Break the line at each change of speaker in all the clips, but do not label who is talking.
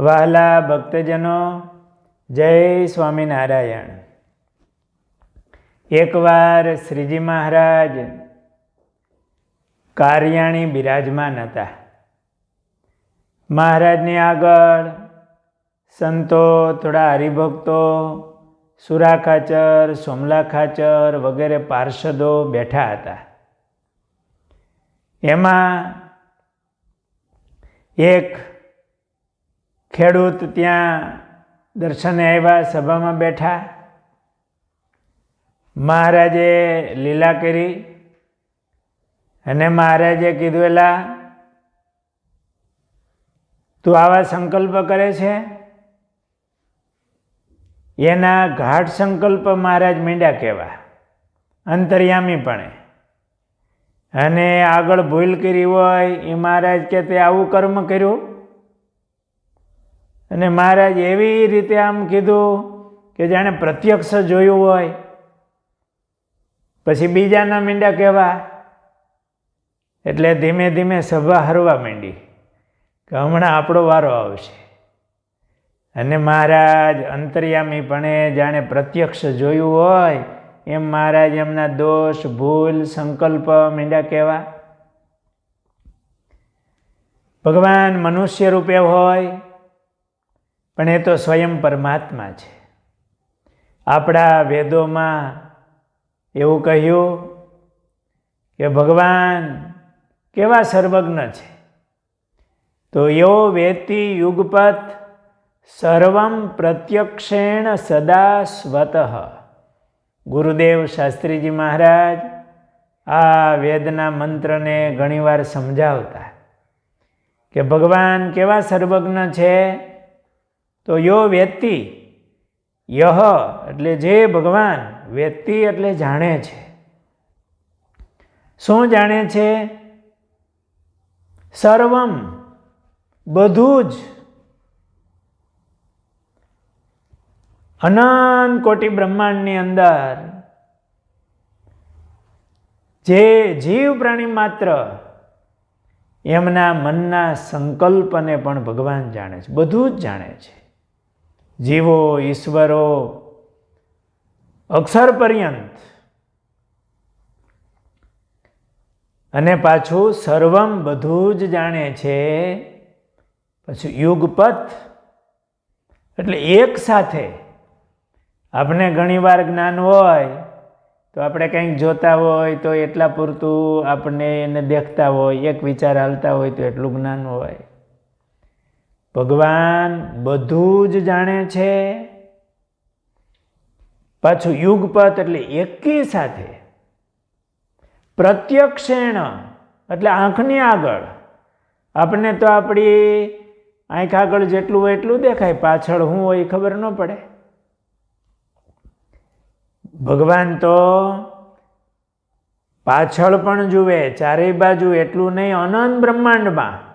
વહાલા ભક્તજનો, જય સ્વામિનારાયણ. એકવાર શ્રીજી મહારાજ કાર્યાણી બિરાજમાન હતા. મહારાજની આગળ સંતો, થોડા હરિભક્તો, સુરા ખાચર, સોમલા ખાચર વગેરે પાર્ષદો બેઠા હતા. એમાં એક ખેડૂત ત્યાં દર્શને આવ્યા, સભામાં બેઠા. મહારાજે લીલા કરી અને મહારાજે કીધું, એલા, તું આવા સંકલ્પ કરે છે? એના ઘાટ સંકલ્પ મહારાજ મીંડા કહેવા, અંતર્યામીપણે. અને આગળ ભૂલ કરી હોય, એ મહારાજ કે તે આવું કર્મ કર્યું? અને મહારાજ એવી રીતે આમ કીધું કે જાણે પ્રત્યક્ષ જોયું હોય. પછી બીજાના મીંડા કહેવા એટલે ધીમે ધીમે સભા હરવા માંડી કે હમણાં આપણો વારો આવશે. અને મહારાજ અંતર્યામીપણે જાણે પ્રત્યક્ષ જોયું હોય, એમ મહારાજ એમના દોષ, ભૂલ, સંકલ્પ મીંડા કહેવા ભગવાન મનુષ્ય રૂપે હોય પણ એ તો સ્વયં પરમાત્મા છે. આપણા વેદોમાં એવું કહ્યું કે ભગવાન કેવા સર્વજ્ઞ છે? તો યો વેતિ યુગપત સર્વમ પ્રત્યક્ષેણ સદા સ્વત. ગુરુદેવ શાસ્ત્રીજી મહારાજ આ વેદના મંત્રને ઘણીવાર સમજાવતા કે ભગવાન કેવા સર્વજ્ઞ છે? તો યો વ્યક્તિ, યહ એટલે જે ભગવાન, વ્યક્તિ એટલે જાણે છે. શું જાણે છે? સર્વમ, બધું જ. અનંત કોટી બ્રહ્માંડની અંદર જે જીવ પ્રાણી માત્ર એમના મનના સંકલ્પને પણ ભગવાન જાણે છે, બધું જ જાણે છે. જીવો, ઈશ્વરો, અક્ષર પર્યંત. અને પાછું સર્વમ બધું જ જાણે છે. પછી યુગપથ, એટલે એક સાથે. આપણે ઘણીવાર જ્ઞાન હોય, તો આપણે કંઈક જોતા હોય, તો એટલા પૂરતું આપણે એને દેખતા હોય, એક વિચાર હાલતા હોય, તો એટલું જ્ઞાન હોય. ભગવાન બધું જ જાણે છે. પાછું યુગપત એટલે એકી સાથે. પ્રત્યક્ષેણ એટલે આંખની આગળ. આપણને તો આપણી આંખ આગળ જેટલું હોય એટલું દેખાય, પાછળ શું હોય ખબર ન પડે. ભગવાન તો પાછળ પણ જુએ, ચારેય બાજુ એટલું નહીં, અનંત બ્રહ્માંડમાં.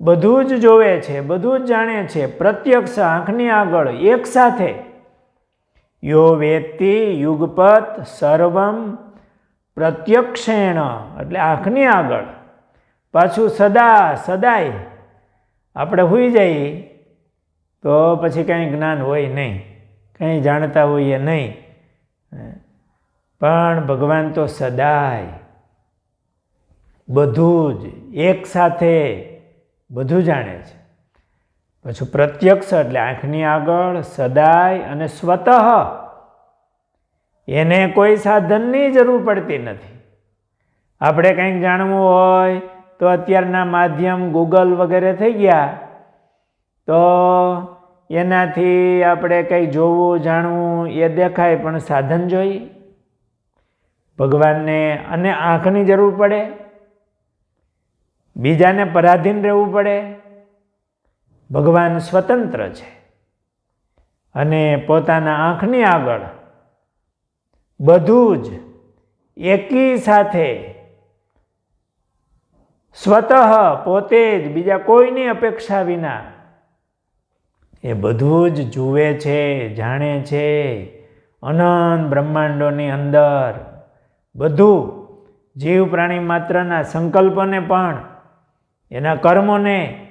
બધું જ જોવે છે, બધું જ જાણે છે, પ્રત્યક્ષ આંખની આગળ એક સાથે. યો વેત્તિ યુગપત સર્વમ પ્રત્યક્ષેણ, એટલે આંખની આગળ. પાછું સદા, સદાય. આપણે હોઈ જઈએ, તો પછી કંઈ જ્ઞાન હોય નહીં, કંઈ જાણતા હોઈએ નહીં. પણ ભગવાન તો સદાય. બધું જ એક સાથે. બધું જાણે છે. પછી પ્રત્યક્ષ એટલે આંખની આગળ, સદાય અને સ્વતઃ. એને કોઈ સાધનની જરૂર પડતી નથી. આપણે કંઈક જાણવું હોય, તો અત્યારના માધ્યમ ગૂગલ વગેરે થઈ ગયા, તો એનાથી આપણે કંઈ જોવું, જાણવું, એ દેખાય, પણ સાધન જોઈએ. ભગવાનને અને આંખની જરૂર પડે. બીજાને પરાધીન રહેવું પડે. ભગવાન સ્વતંત્ર છે. અને પોતાના આંખની આગળ બધું જ એકી સાથે સ્વતઃ પોતે જ બીજા કોઈની અપેક્ષા વિના એ બધું જ જુએ છે, જાણે છે. અનંત બ્રહ્માંડોની અંદર બધું જીવ પ્રાણી માત્રના સંકલ્પને પણ એના કર્મોને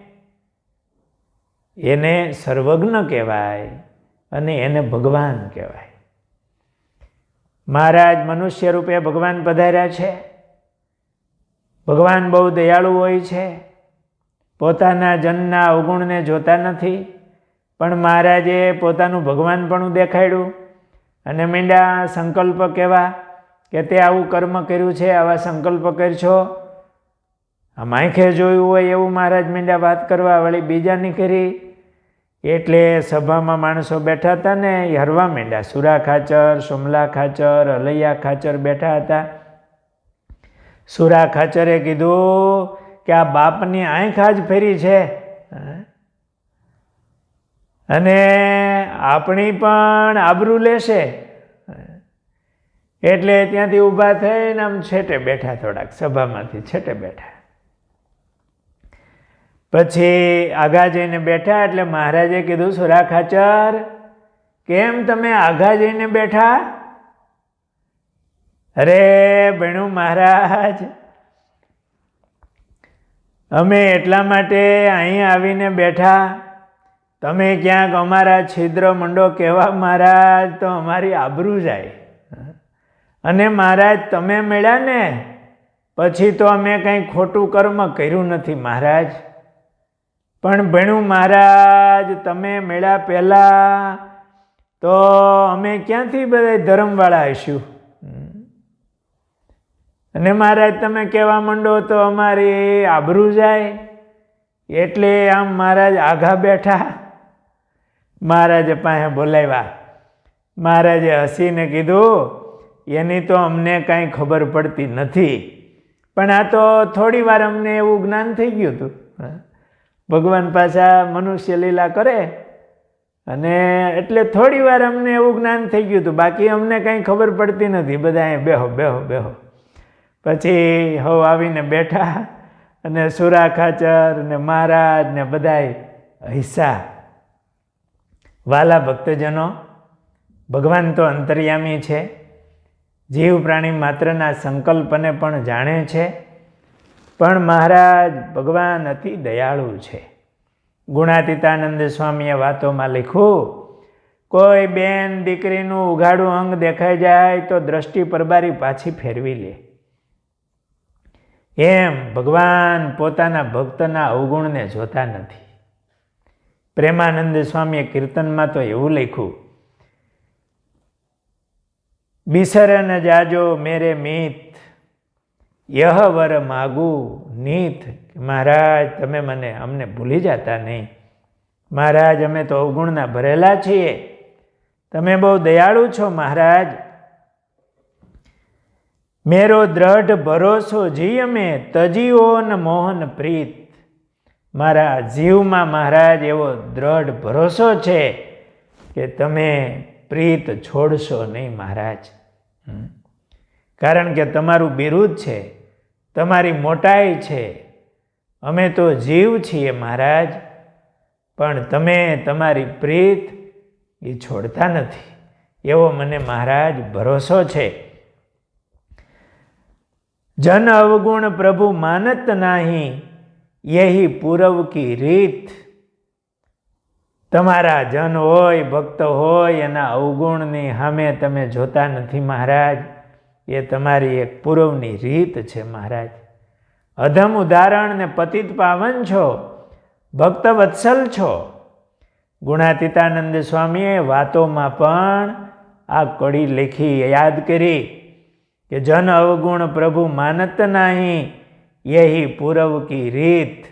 એને સર્વજ્ઞ કહેવાય અને એને ભગવાન કહેવાય. મહારાજ મનુષ્ય રૂપે ભગવાન પધાર્યા છે. ભગવાન બહુ દયાળુ હોય છે. પોતાના જનના અવગુણને જોતા નથી. પણ મહારાજે પોતાનું ભગવાનપણું દેખાડ્યું. અને મીંડા સંકલ્પ કહેવા કે તે આવું કર્મ કર્યું છે, આવા સંકલ્પ કરશો. આ માયખે જોયું હોય એવું મહારાજ મીંડા વાત કરવા વળી બીજાની કરી એટલે સભામાં માણસો બેઠા હતા ને, એ હરવા માંડ્યા. સુરા ખાચર, સુમલા ખાચર, અલૈયા ખાચર બેઠા હતા. સુરા ખાચરે કીધું કે આ બાપની આંખ જ ફેરી છે. અને આપણી પણ આબરૂ લેશે. એટલે ત્યાંથી ઊભા થઈને આમ છેટે બેઠા થોડાક, સભામાંથી છેટે બેઠા. પછી આઘા જઈને બેઠા એટલે મહારાજે કીધું, સુરા ખાચર, કેમ તમે આઘા જઈને બેઠા? અરે ભણું મહારાજ, અમે એટલા માટે અહીં આવીને બેઠા. તમે ક્યાંક અમારા છિદ્ર મંડો કહેવા, મહારાજ, તો અમારી આબરૂ જાય. અને મહારાજ, તમે મળ્યા ને? પછી તો અમે કંઈ ખોટું કર્મ કર્યું નથી, મહારાજ. પણ ભણ્યું મહારાજ, તમે મેળા પહેલાં. તો અમે ક્યાંથી બધા ધર્મવાળા હશું અને મહારાજ, તમે કહેવા માંડો તો અમારી આબરૂ જાય. એટલે આમ મહારાજ આઘા બેઠા. મહારાજે પાસે બોલાવ્યા. મહારાજે હસીને કીધું, એની તો અમને કાંઈ ખબર પડતી નથી. પણ આ તો થોડી વાર અમને એવું જ્ઞાન થઈ ગયું હતું. ભગવાન પાછા મનુષ્ય લીલા કરે અને એટલે થોડી વાર અમને એવું જ્ઞાન થઈ ગયું હતું. બાકી અમને કંઈ ખબર પડતી નથી. બધા અહીં બેહો બેહો બેહો. પછી હવ આવીને બેઠા અને સુરા ખાચર ને મહારાજ ને બધાય હિસ્સા. વાલા ભક્તજનો, ભગવાન તો અંતર્યામી છે. જીવ પ્રાણી માત્રના સંકલ્પને પણ જાણે છે. પણ મહારાજ, ભગવાન અતિ દયાળુ છે. ગુણાતીતાનંદ સ્વામીએ વાતોમાં લખ્યું, કોઈ બેન દીકરીનું ઉઘાડું અંગ દેખાઈ જાય તો દ્રષ્ટિ પરબારી પાછી ફેરવી લે. એમ ભગવાન પોતાના ભક્તના અવગુણને જોતા નથી. પ્રેમાનંદ સ્વામીએ કીર્તનમાં તો એવું લખ્યું બિસરન જાજો મેરે મિત યહ વર માગું નીથ. મહારાજ, તમે મને અમને ભૂલી જતા નહીં. મહારાજ, અમે તો અવગુણના ભરેલા છીએ. તમે બહુ દયાળુ છો, મહારાજ. મેરો દ્રઢ ભરોસો જી અમે, તજીઓ ન મોહન પ્રીત. મારા જીવમાં, મહારાજ, એવો દ્રઢ ભરોસો છે કે તમે પ્રીત છોડશો નહીં, મહારાજ. કારણ કે તમારું બિરુદ છે. તમારી મોટાઈ છે. અમે તો જીવ છીએ મહારાજ, પણ તમે તમારી પ્રીત એ છોડતા નથી. એવો મને મહારાજ ભરોસો છે. જન અવગુણ પ્રભુ માનત નાહી, યહી પૂરવ કી રીત. તમારા જન હોય, ભક્ત હોય, એના અવગુણની સામે તમે જોતા નથી મહારાજ. એ તમારી એક પૂર્વની રીત છે, મહારાજ. અધમ ઉદાહરણ ને પતિત પાવન છો, ભક્ત વત્સલ છો. ગુણાતીતાનંદ સ્વામીએ વાતોમાં પણ આ કડી લેખી યાદ કરી કે જન અવગુણ પ્રભુ માનત નહીં, યહી પૂરવ કી રીત.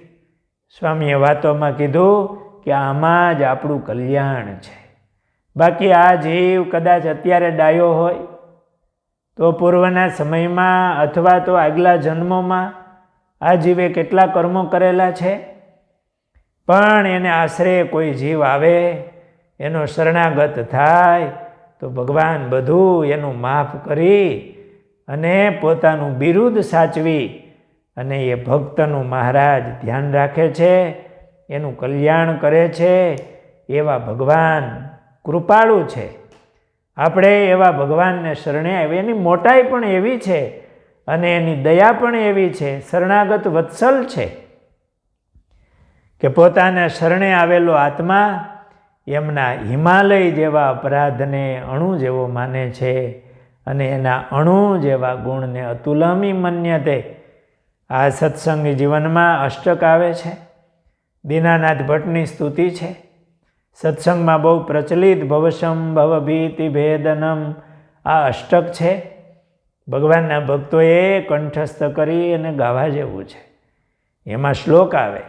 સ્વામીએ વાતોમાં કીધું કે આમાં જ આપણું કલ્યાણ છે. બાકી આ જીવ કદાચ અત્યારે ડાયો હોય તો પૂર્વના સમયમાં અથવા તો આગલા જન્મોમાં આ જીવે કેટલા કર્મો કરેલા છે? પણ એને આશરે કોઈ જીવ આવે, એનો શરણાગત થાય, તો ભગવાન બધું એનું માફ કરી અને પોતાનું બિરુદ સાચવી અને એ ભક્તનું મહારાજ ધ્યાન રાખે છે, એનું કલ્યાણ કરે છે, એવા ભગવાન કૃપાળુ છે. આપણે એવા ભગવાનને શરણે આવી એની મોટાઈ પણ એવી છે અને એની દયા પણ એવી છે. શરણાગત વત્સલ છે કે પોતાના શરણે આવેલો આત્મા એમના હિમાલય જેવા અપરાધને અણુ જેવો માને છે અને એના અણુ જેવા ગુણને અતુલમી મન્યતે આ સત્સંગી જીવનમાં અષ્ટક આવે છે. દીનાનાથ ભટ્ટની સ્તુતિ છે. સત્સંગમાં બહુ પ્રચલિત ભવશમ ભવભીતિ ભેદનમ. આ અષ્ટક છે. ભગવાનના ભક્તોએ કંઠસ્થ કરી અને ગાવા જેવું છે. એમાં શ્લોક આવે.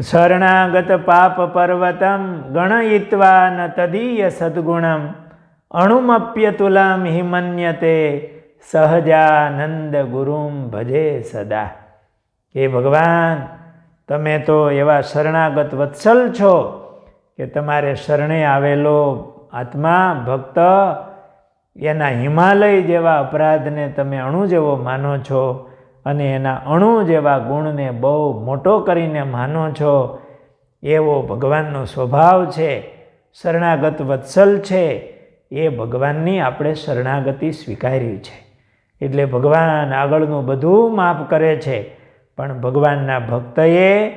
શરણાગત પાપ પર્વતમ ગણયિત્વા ન તદીય સદ્ગુણમ. અણુમપ્યતુલામ હિમન્યતે સહજાનંદ ગુરુમ ભજે સદા. હે ભગવાન, તમે તો એવા શરણાગત વત્સલ છો. કે તમારે શરણે આવેલો આત્મા, ભક્ત, એના હિમાલય જેવા અપરાધને તમે અણુ જેવો માનો છો અને એના અણુ જેવા ગુણને બહુ મોટો કરીને માનો છો, એવો ભગવાનનો સ્વભાવ છે, શરણાગત વત્સલ છે, એ ભગવાનની આપણે શરણાગતિ સ્વીકારી છે. એટલે ભગવાન આગળનું બધું માફ કરે છે, પણ ભગવાનના ભક્તએ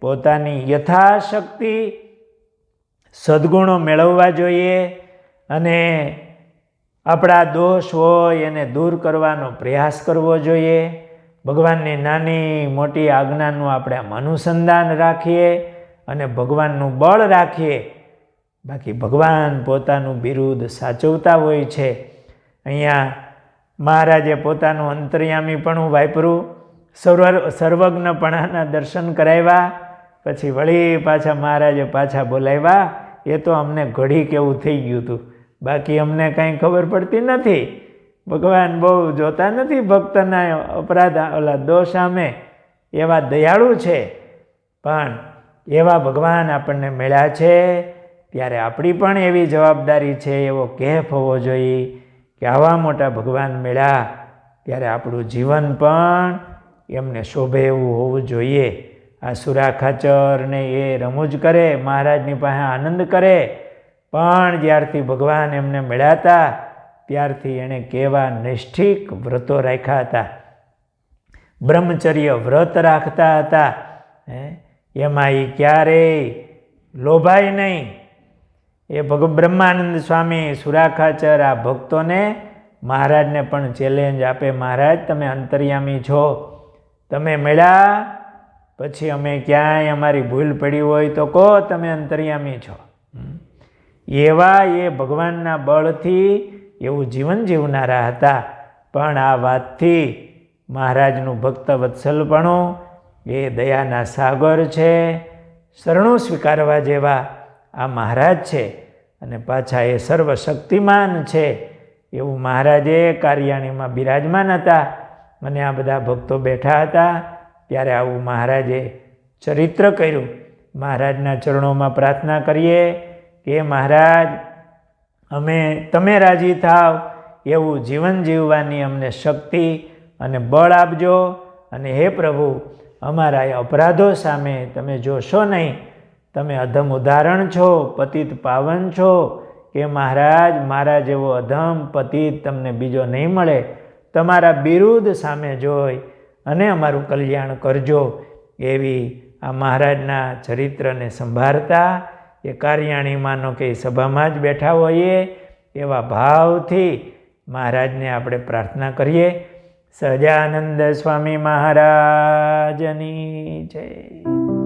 પોતાની યથાશક્તિ સદ્ગુણો મેળવવા જોઈએ અને આપણા દોષ હોય એને દૂર કરવાનો પ્રયાસ કરવો જોઈએ. ભગવાનની નાની મોટી આજ્ઞાનું આપણે અનુસંધાન રાખીએ અને ભગવાનનું બળ રાખીએ. બાકી ભગવાન પોતાનું બિરુદ સાચવતા હોય છે. અહીંયા મહારાજે પોતાનું અંતર્યામી પણ વાપરું સર્વ, સર્વજ્ઞપણાના દર્શન કરાવ્યા. પછી વળી પાછા મહારાજે પાછા બોલાવ્યા. એ તો અમને ઘડી કેવું થઈ ગયું હતું. બાકી અમને કાંઈ ખબર પડતી નથી. ભગવાન બહુ જોતા નથી ભક્તના અપરાધ, ઓલા દોષ સામે. એવા દયાળુ છે. પણ એવા ભગવાન આપણને મળ્યા છે. ત્યારે આપણી પણ એવી જવાબદારી છે, એવો કેફ હોવો જોઈએ કે આવા મોટા ભગવાન મળ્યા. ત્યારે આપણું જીવન પણ એમને શોભે એવું હોવું જોઈએ. આ સુરા ખાચર ને એ રમૂજ કરે, મહારાજની પાસે આનંદ કરે. પણ જ્યારથી ભગવાન એમને મળ્યા ત્યારથી એણે કેવા નૈષ્ઠિક વ્રતો રાખ્યા હતા. બ્રહ્મચર્ય વ્રત રાખતા હતા. એમાં એ ક્યારેય લોભાય નહીં. એ ભગ, બ્રહ્માનંદ સ્વામી સુરાખાચર આ ભક્તોને મહારાજને પણ ચેલેન્જ આપે, મહારાજ, તમે અંતર્યામી છો. તમે મળ્યા પછી અમે ક્યાંય અમારી ભૂલ પડી હોય તો કહો તમે અંતર્યામી છો. એવા એ ભગવાનના બળથી એવું જીવન જીવનારા હતા. પણ આ વાતથી મહારાજનું ભક્ત વત્સલપણું એ દયાના સાગર છે. શરણું સ્વીકારવા જેવા આ મહારાજ છે અને પાછા એ સર્વશક્તિમાન છે એવું મહારાજે કાર્યાણીમાં બિરાજમાન હતા. અને આ બધા ભક્તો બેઠા હતા. ત્યારે આવું મહારાજે ચરિત્ર કર્યું. મહારાજના ચરણોમાં પ્રાર્થના કરીએ કે મહારાજ, અમે, તમે રાજી થાવ, એવું જીવન જીવવાની અમને શક્તિ અને બળ આપજો. અને હે પ્રભુ, અમારા એ અપરાધો સામે તમે જોશો નહીં. તમે અધમ ઉદાહરણ છો, પતિત પાવન છો. કે મહારાજ, મારા જેવો અધમ પતિત તમને બીજો નહીં મળે. તમારા બિરુદ સામે જોઈ અને અમારું કલ્યાણ કરજો એવી આ મહારાજના ચરિત્રને સંભાળતા એ કાર્યાણી માનો કે સભામાં જ બેઠા હોઈએ એવા ભાવથી મહારાજને આપણે પ્રાર્થના કરીએ. સજાનંદ સ્વામી મહારાજની જય.